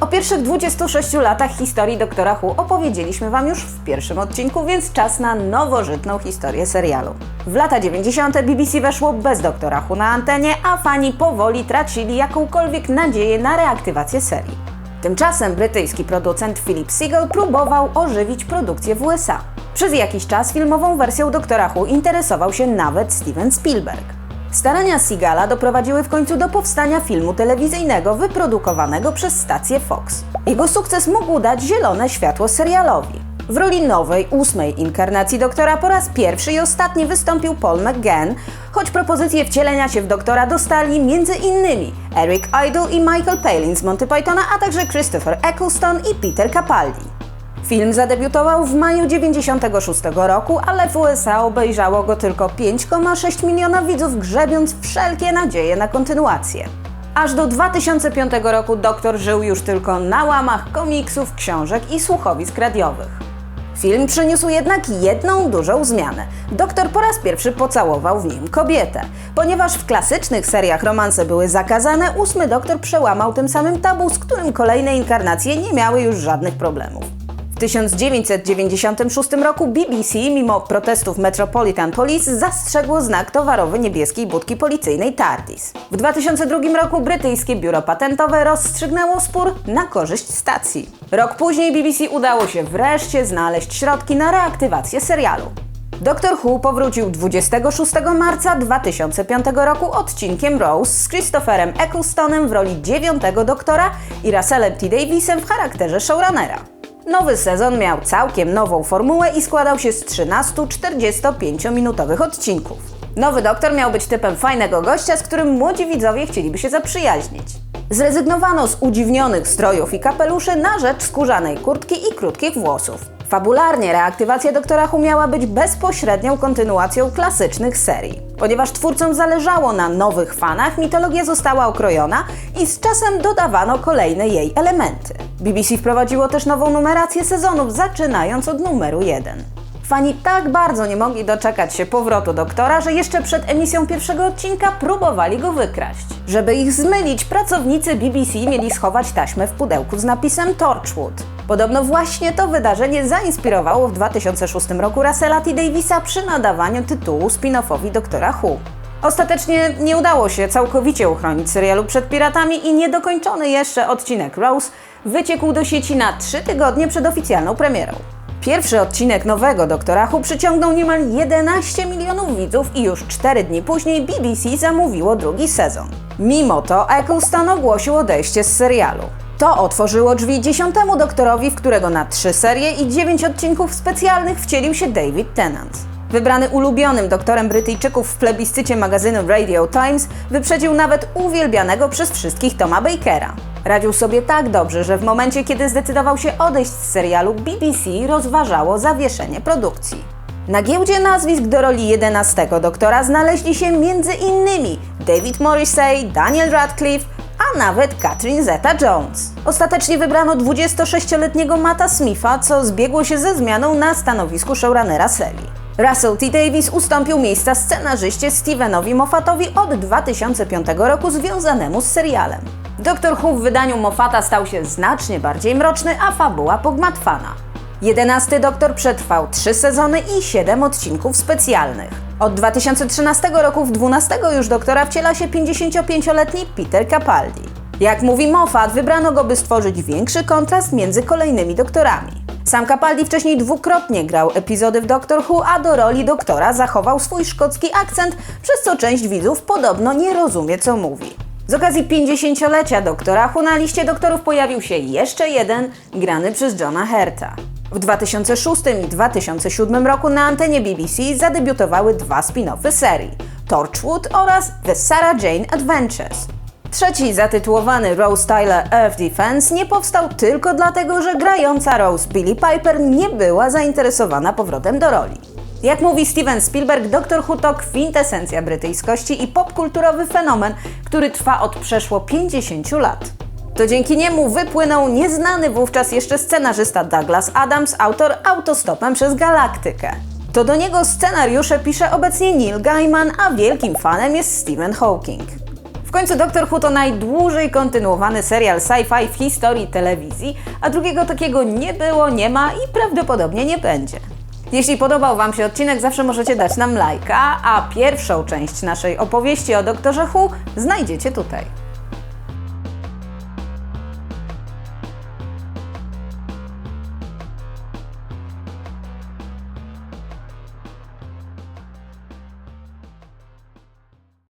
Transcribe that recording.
O pierwszych 26 latach historii Doktora Who opowiedzieliśmy Wam już w pierwszym odcinku, więc czas na nowożytną historię serialu. W lata 90. BBC weszło bez Doktora Who na antenie, a fani powoli tracili jakąkolwiek nadzieję na reaktywację serii. Tymczasem brytyjski producent Philip Seagal próbował ożywić produkcję w USA. Przez jakiś czas filmową wersją Doktora Who interesował się nawet Steven Spielberg. Starania Seagala doprowadziły w końcu do powstania filmu telewizyjnego wyprodukowanego przez stację Fox. Jego sukces mógł dać zielone światło serialowi. W roli nowej, ósmej inkarnacji doktora po raz pierwszy i ostatni wystąpił Paul McGann, choć propozycję wcielenia się w doktora dostali innymi Eric Idle i Michael Palin z Monty Pythona, a także Christopher Eccleston i Peter Capaldi. Film zadebiutował w maju 96 roku, ale w USA obejrzało go tylko 5,6 miliona widzów, grzebiąc wszelkie nadzieje na kontynuację. Aż do 2005 roku doktor żył już tylko na łamach komiksów, książek i słuchowisk radiowych. Film przyniósł jednak jedną dużą zmianę. Doktor po raz pierwszy pocałował w nim kobietę. Ponieważ w klasycznych seriach romanse były zakazane, ósmy doktor przełamał tym samym tabu, z którym kolejne inkarnacje nie miały już żadnych problemów. W 1996 roku BBC, mimo protestów Metropolitan Police, zastrzegło znak towarowy niebieskiej budki policyjnej TARDIS. W 2002 roku brytyjskie biuro patentowe rozstrzygnęło spór na korzyść stacji. Rok później BBC udało się wreszcie znaleźć środki na reaktywację serialu. Doktor Who powrócił 26 marca 2005 roku odcinkiem Rose z Christopherem Ecclestonem w roli dziewiątego doktora i Russellem T. Davisem w charakterze showrunnera. Nowy sezon miał całkiem nową formułę i składał się z 13 45-minutowych odcinków. Nowy doktor miał być typem fajnego gościa, z którym młodzi widzowie chcieliby się zaprzyjaźnić. Zrezygnowano z udziwnionych strojów i kapeluszy na rzecz skórzanej kurtki i krótkich włosów. Fabularnie reaktywacja Doktora Who miała być bezpośrednią kontynuacją klasycznych serii. Ponieważ twórcom zależało na nowych fanach, mitologia została okrojona i z czasem dodawano kolejne jej elementy. BBC wprowadziło też nową numerację sezonów, zaczynając od numeru 1. Fani tak bardzo nie mogli doczekać się powrotu doktora, że jeszcze przed emisją pierwszego odcinka próbowali go wykraść. Żeby ich zmylić, pracownicy BBC mieli schować taśmę w pudełku z napisem Torchwood. Podobno właśnie to wydarzenie zainspirowało w 2006 roku Russella T. Davisa przy nadawaniu tytułu spin-offowi Doktora Who. Ostatecznie nie udało się całkowicie uchronić serialu przed piratami i niedokończony jeszcze odcinek Rose wyciekł do sieci na 3 tygodnie przed oficjalną premierą. Pierwszy odcinek nowego Doktora Who przyciągnął niemal 11 milionów widzów i już 4 dni później BBC zamówiło drugi sezon. Mimo to Eccleston ogłosił odejście z serialu. To otworzyło drzwi dziesiątemu doktorowi, w którego na trzy serie i dziewięć odcinków specjalnych wcielił się David Tennant. Wybrany ulubionym doktorem Brytyjczyków w plebiscycie magazynu Radio Times, wyprzedził nawet uwielbianego przez wszystkich Toma Bakera. Radził sobie tak dobrze, że w momencie, kiedy zdecydował się odejść z serialu, BBC rozważało zawieszenie produkcji. Na giełdzie nazwisk do roli 11 doktora znaleźli się m.in. David Morrissey, Daniel Radcliffe, a nawet Catherine Zeta-Jones. Ostatecznie wybrano 26-letniego Matta Smitha, co zbiegło się ze zmianą na stanowisku showrunnera serii. Russell T. Davis ustąpił miejsca scenarzyście Stevenowi Moffatowi od 2005 roku związanemu z serialem. Doktor Who w wydaniu Moffata stał się znacznie bardziej mroczny, a fabuła pogmatwana. Jedenasty Doktor przetrwał 3 sezony i 7 odcinków specjalnych. Od 2013 roku w 12 już Doktora wciela się 55-letni Peter Capaldi. Jak mówi Moffat, wybrano go, by stworzyć większy kontrast między kolejnymi doktorami. Sam Capaldi wcześniej dwukrotnie grał epizody w Doctor Who, a do roli doktora zachował swój szkocki akcent, przez co część widzów podobno nie rozumie, co mówi. Z okazji 50-lecia Doktora Who na liście doktorów pojawił się jeszcze jeden, grany przez Johna Herta. W 2006 i 2007 roku na antenie BBC zadebiutowały dwa spin-offy serii Torchwood oraz The Sarah Jane Adventures. Trzeci, zatytułowany Rose Tyler Earth Defense, nie powstał tylko dlatego, że grająca Rose Billy Piper nie była zainteresowana powrotem do roli. Jak mówi Steven Spielberg, Doctor Who to kwintesencja brytyjskości i popkulturowy fenomen, który trwa od przeszło 50 lat. To dzięki niemu wypłynął nieznany wówczas jeszcze scenarzysta Douglas Adams, autor Autostopem przez Galaktykę. To do niego scenariusze pisze obecnie Neil Gaiman, a wielkim fanem jest Stephen Hawking. W końcu Doktor Who to najdłużej kontynuowany serial sci-fi w historii telewizji, a drugiego takiego nie było, nie ma i prawdopodobnie nie będzie. Jeśli podobał Wam się odcinek, zawsze możecie dać nam lajka, a pierwszą część naszej opowieści o Doktorze Who znajdziecie tutaj.